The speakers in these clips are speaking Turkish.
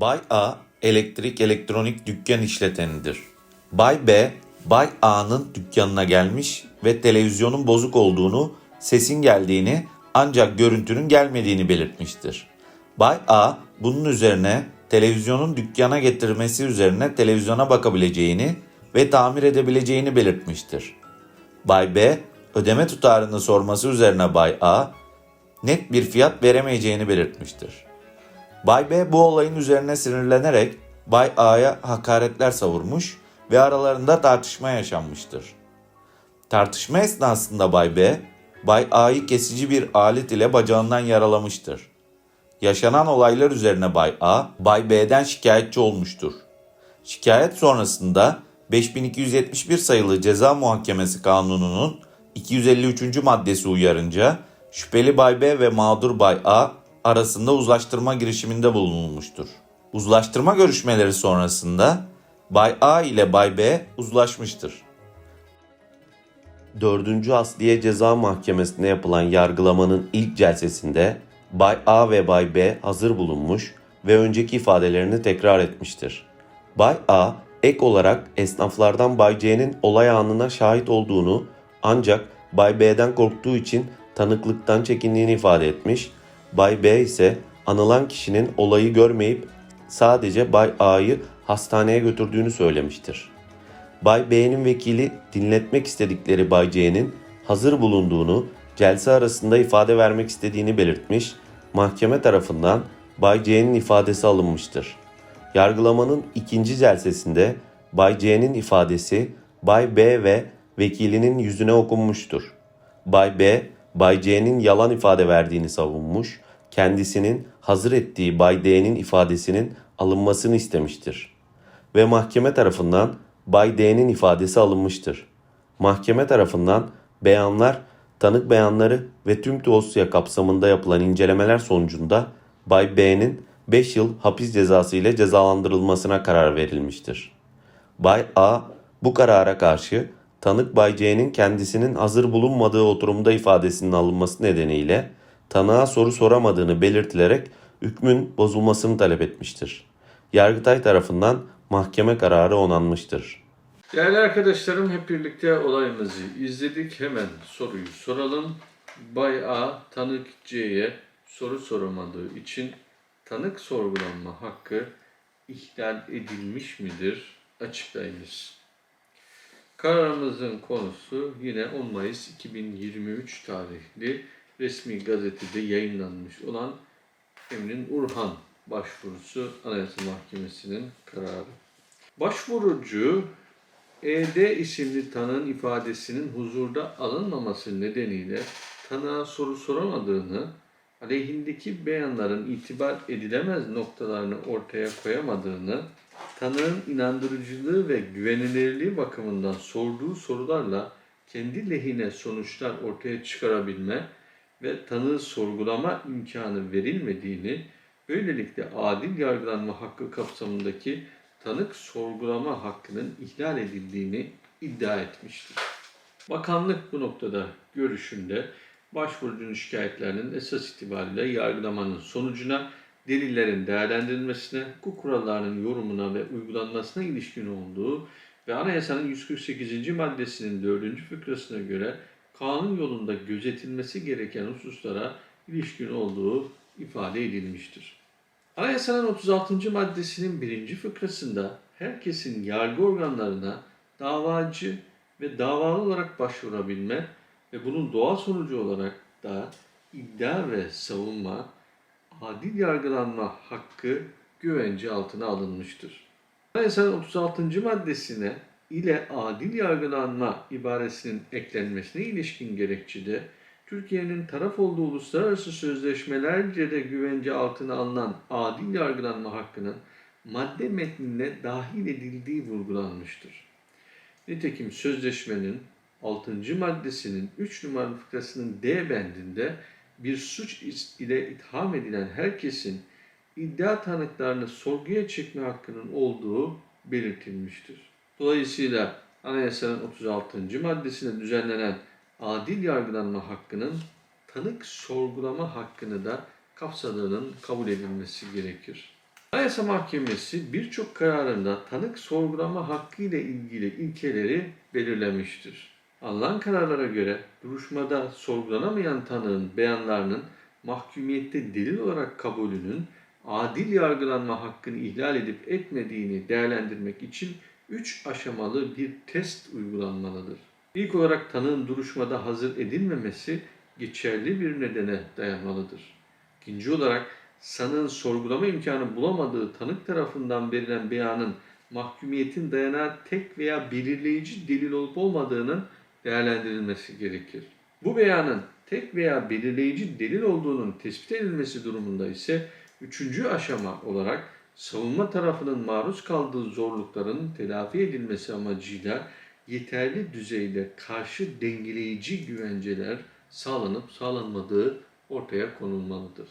Bay A elektrik elektronik dükkan işletenidir. Bay B, Bay A'nın dükkanına gelmiş ve televizyonun bozuk olduğunu, sesin geldiğini ancak görüntünün gelmediğini belirtmiştir. Bay A bunun üzerine televizyonun dükkana getirmesi üzerine televizyona bakabileceğini ve tamir edebileceğini belirtmiştir. Bay B ödeme tutarını sorması üzerine Bay A net bir fiyat veremeyeceğini belirtmiştir. Bay B bu olayın üzerine sinirlenerek Bay A'ya hakaretler savurmuş ve aralarında tartışma yaşanmıştır. Tartışma esnasında Bay B, Bay A'yı kesici bir alet ile bacağından yaralamıştır. Yaşanan olaylar üzerine Bay A, Bay B'den şikayetçi olmuştur. Şikayet sonrasında 5271 sayılı Ceza Muhakemesi Kanunu'nun 253. maddesi uyarınca şüpheli Bay B ve mağdur Bay A arasında uzlaştırma girişiminde bulunulmuştur. Uzlaştırma görüşmeleri sonrasında Bay A ile Bay B uzlaşmıştır. 4. Asliye Ceza Mahkemesi'nde yapılan yargılamanın ilk celsesinde Bay A ve Bay B hazır bulunmuş ve önceki ifadelerini tekrar etmiştir. Bay A ek olarak esnaflardan Bay C'nin olay anına şahit olduğunu ancak Bay B'den korktuğu için tanıklıktan çekindiğini ifade etmiş. Bay B ise anılan kişinin olayı görmeyip sadece Bay A'yı hastaneye götürdüğünü söylemiştir. Bay B'nin vekili dinletmek istedikleri Bay C'nin hazır bulunduğunu, celse arasında ifade vermek istediğini belirtmiş, mahkeme tarafından Bay C'nin ifadesi alınmıştır. Yargılamanın ikinci celsesinde Bay C'nin ifadesi Bay B ve vekilinin yüzüne okunmuştur. Bay B, Bay C'nin yalan ifade verdiğini savunmuş, kendisinin hazır ettiği Bay D'nin ifadesinin alınmasını istemiştir ve mahkeme tarafından Bay D'nin ifadesi alınmıştır. Mahkeme tarafından beyanlar, tanık beyanları ve tüm dosya kapsamında yapılan incelemeler sonucunda Bay B'nin 5 yıl hapis cezası ile cezalandırılmasına karar verilmiştir. Bay A bu karara karşı tanık Bay C'nin kendisinin hazır bulunmadığı oturumda ifadesinin alınması nedeniyle tanığa soru soramadığını belirtilerek hükmün bozulmasını talep etmiştir. Yargıtay tarafından mahkeme kararı onanmıştır. Değerli arkadaşlarım hep birlikte olayımızı izledik. Hemen soruyu soralım. Bay A tanık C'ye soru soramadığı için tanık sorgulanma hakkı ihlal edilmiş midir? Açıklayınız. Kararımızın konusu yine 10 Mayıs 2023 tarihli resmi gazetede yayınlanmış olan Emrin Urhan başvurusu Anayasa Mahkemesi'nin kararı. Başvurucu ED isimli tanığın ifadesinin huzurda alınmaması nedeniyle tanığa soru soramadığını, aleyhindeki beyanların itibar edilemez noktalarını ortaya koyamadığını, tanığın inandırıcılığı ve güvenilirliği bakımından sorduğu sorularla kendi lehine sonuçlar ortaya çıkarabilme ve tanığı sorgulama imkanı verilmediğini, böylelikle adil yargılanma hakkı kapsamındaki tanık sorgulama hakkının ihlal edildiğini iddia etmiştir. Bakanlık bu noktada görüşünde başvurucunun şikayetlerinin esas itibariyle yargılamanın sonucuna, delillerin değerlendirilmesine, hukuk kurallarının yorumuna ve uygulanmasına ilişkin olduğu ve anayasanın 148. maddesinin 4. fıkrasına göre kanun yolunda gözetilmesi gereken hususlara ilişkin olduğu ifade edilmiştir. Anayasanın 36. maddesinin birinci fıkrasında herkesin yargı organlarına davacı ve davalı olarak başvurabilme ve bunun doğal sonucu olarak da iddia ve savunma, adil yargılanma hakkı güvence altına alınmıştır. Anayasanın 36. maddesine ile adil yargılanma ibaresinin eklenmesine ilişkin gerekçede Türkiye'nin taraf olduğu uluslararası sözleşmelerce de güvence altına alınan adil yargılanma hakkının madde metnine dahil edildiği vurgulanmıştır. Nitekim sözleşmenin 6. maddesinin 3 numaralı fıkrasının D bendinde bir suç ile itham edilen herkesin iddia tanıklarını sorguya çekme hakkının olduğu belirtilmiştir. Dolayısıyla Anayasanın 36. maddesine düzenlenen adil yargılanma hakkının tanık sorgulama hakkını da kapsadığının kabul edilmesi gerekir. Anayasa Mahkemesi birçok kararında tanık sorgulama hakkı ile ilgili ilkeleri belirlemiştir. Alınan kararlara göre duruşmada sorgulanamayan tanığın beyanlarının mahkumiyette delil olarak kabulünün adil yargılanma hakkını ihlal edip etmediğini değerlendirmek için üç aşamalı bir test uygulanmalıdır. İlk olarak tanığın duruşmada hazır edilmemesi geçerli bir nedene dayanmalıdır. İkinci olarak sanığın sorgulama imkanı bulamadığı tanık tarafından verilen beyanın mahkumiyetin dayanağı tek veya belirleyici delil olup olmadığının değerlendirilmesi gerekir. Bu beyanın tek veya belirleyici delil olduğunun tespit edilmesi durumunda ise üçüncü aşama olarak savunma tarafının maruz kaldığı zorlukların telafi edilmesi amacıyla yeterli düzeyde karşı dengeleyici güvenceler sağlanıp sağlanmadığı ortaya konulmalıdır.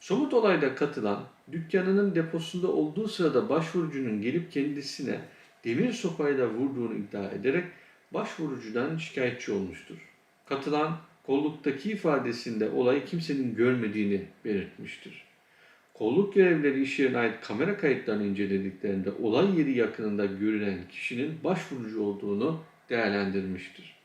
Somut olayda katılan, dükkanının deposunda olduğu sırada başvurucunun gelip kendisine demir sopayla vurduğunu iddia ederek başvurucudan şikayetçi olmuştur. Katılan, kolluktaki ifadesinde olayı kimsenin görmediğini belirtmiştir. Kolluk görevlileri iş yerine ait kamera kayıtlarını incelediklerinde olay yeri yakınında görülen kişinin başvurucu olduğunu değerlendirmiştir.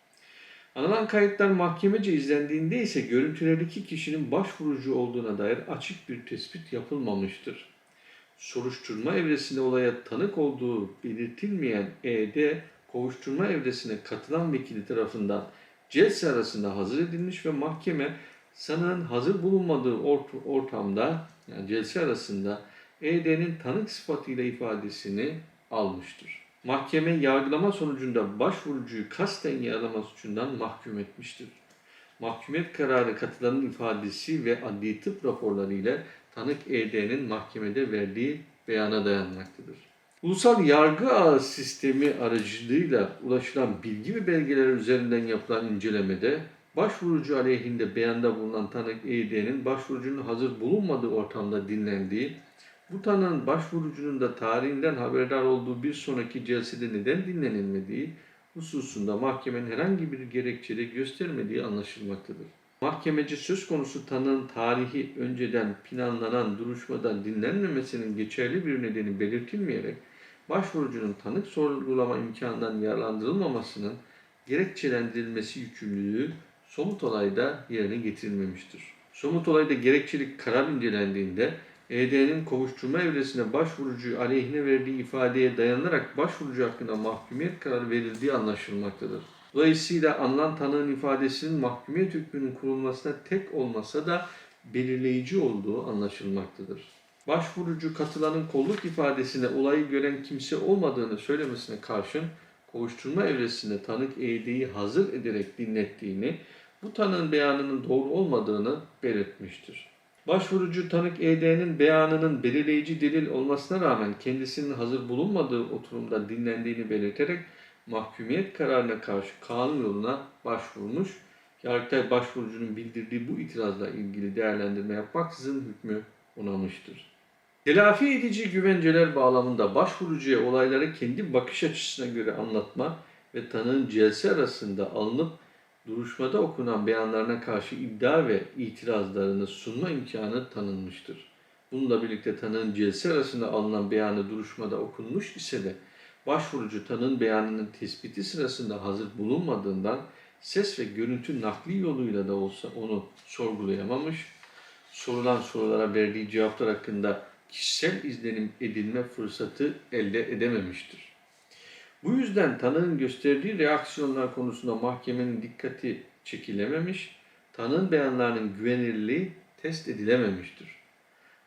Anılan kayıtlar mahkemece izlendiğinde ise görüntülerdeki kişinin başvurucu olduğuna dair açık bir tespit yapılmamıştır. Soruşturma evresinde olaya tanık olduğu belirtilmeyen ED, kovuşturma evresine katılan vekili tarafından celse arasında hazır edilmiş ve mahkeme sanığın hazır bulunmadığı ort- ortamda yani celse arasında ED'nin tanık sıfatıyla ifadesini almıştır. Mahkeme yargılama sonucunda başvurucuyu kasten yaralama suçundan mahkum etmiştir. Mahkumiyet kararı katılanın ifadesi ve adli tıp raporları ile tanık ED'nin mahkemede verdiği beyana dayanmaktadır. Ulusal yargı ağı sistemi aracılığıyla ulaşılan bilgi ve belgeler üzerinden yapılan incelemede başvurucu aleyhinde beyanda bulunan tanık ED'nin başvurucunun hazır bulunmadığı ortamda dinlendiği, bu tanığın başvurucunun da tarihinden haberdar olduğu bir sonraki celsede neden dinlenilmediği hususunda mahkemenin herhangi bir gerekçede göstermediği anlaşılmaktadır. Mahkemece söz konusu tanığın tarihi önceden planlanan duruşmadan dinlenmemesinin geçerli bir nedeni belirtilmeyerek başvurucunun tanık sorgulama imkanından yararlandırılmamasının gerekçelendirilmesi yükümlülüğü somut olayda yerine getirilmemiştir. Somut olayda gerekçelik karar incelendiğinde ED'nin kovuşturma evresine başvurucu aleyhine verdiği ifadeye dayanarak başvurucu hakkında mahkumiyet kararı verildiği anlaşılmaktadır. Dolayısıyla alınan tanığın ifadesinin mahkumiyet hükmünün kurulmasına tek olmasa da belirleyici olduğu anlaşılmaktadır. Başvurucu katılanın kolluk ifadesine olayı gören kimse olmadığını söylemesine karşın kovuşturma evresinde tanık ED'yi hazır ederek dinlettiğini, bu tanığın beyanının doğru olmadığını belirtmiştir. Başvurucu tanık ED'nin beyanının belirleyici delil olmasına rağmen kendisinin hazır bulunmadığı oturumda dinlendiğini belirterek mahkumiyet kararına karşı kanun yoluna başvurmuş. Yargıtay başvurucunun bildirdiği bu itirazla ilgili değerlendirme yapmaksızın hükmü onamıştır. Telafi edici güvenceler bağlamında başvurucuya olayları kendi bakış açısına göre anlatma ve tanığın celse arasında alınıp duruşmada okunan beyanlarına karşı iddia ve itirazlarını sunma imkanı tanınmıştır. Bununla birlikte tanığın celse arasında alınan beyanı duruşmada okunmuş ise de başvurucu tanığın beyanının tespiti sırasında hazır bulunmadığından ses ve görüntü nakli yoluyla da olsa onu sorgulayamamış, sorulan sorulara verdiği cevaplar hakkında kişisel izlenim edinme fırsatı elde edememiştir. Bu yüzden tanığın gösterdiği reaksiyonlar konusunda mahkemenin dikkati çekilememiş, tanığın beyanlarının güvenilirliği test edilememiştir.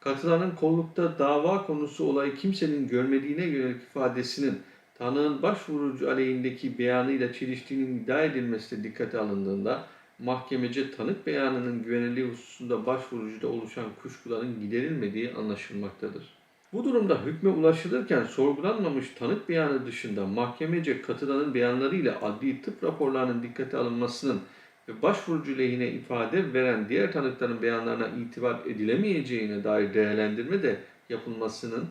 Katılanın kollukta dava konusu olayı kimsenin görmediğine yönelik ifadesinin tanığın başvurucu aleyhindeki beyanıyla çeliştiğinin iddia edilmesi de dikkate alındığında mahkemece tanık beyanının güvenilirliği hususunda başvurucuda oluşan kuşkuların giderilmediği anlaşılmaktadır. Bu durumda hükme ulaşılırken sorgulanmamış tanık beyanı dışında mahkemece katılanın beyanlarıyla adli tıp raporlarının dikkate alınmasının ve başvurucu lehine ifade veren diğer tanıkların beyanlarına itibar edilemeyeceğine dair değerlendirme de yapılmasının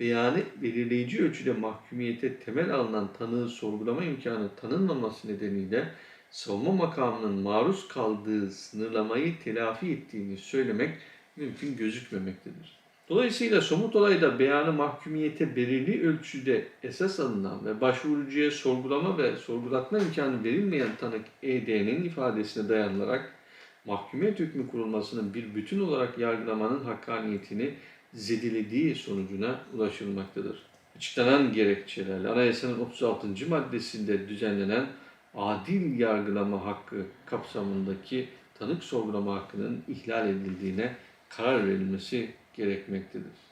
beyanı belirleyici ölçüde mahkumiyete temel alınan tanığı sorgulama imkanı tanınmaması nedeniyle savunma makamının maruz kaldığı sınırlamayı telafi ettiğini söylemek mümkün gözükmemektedir. Dolayısıyla somut olayda beyanı mahkumiyete belirli ölçüde esas alınan ve başvurucuya sorgulama ve sorgulatma imkanı verilmeyen tanık ED'nin ifadesine dayanılarak mahkumiyet hükmü kurulmasının bir bütün olarak yargılamanın hakkaniyetini zedelediği sonucuna ulaşılmaktadır. Açıklanan gerekçelerle Anayasanın 36. maddesinde düzenlenen adil yargılama hakkı kapsamındaki tanık sorgulama hakkının ihlal edildiğine karar verilmesi gerekmektedir.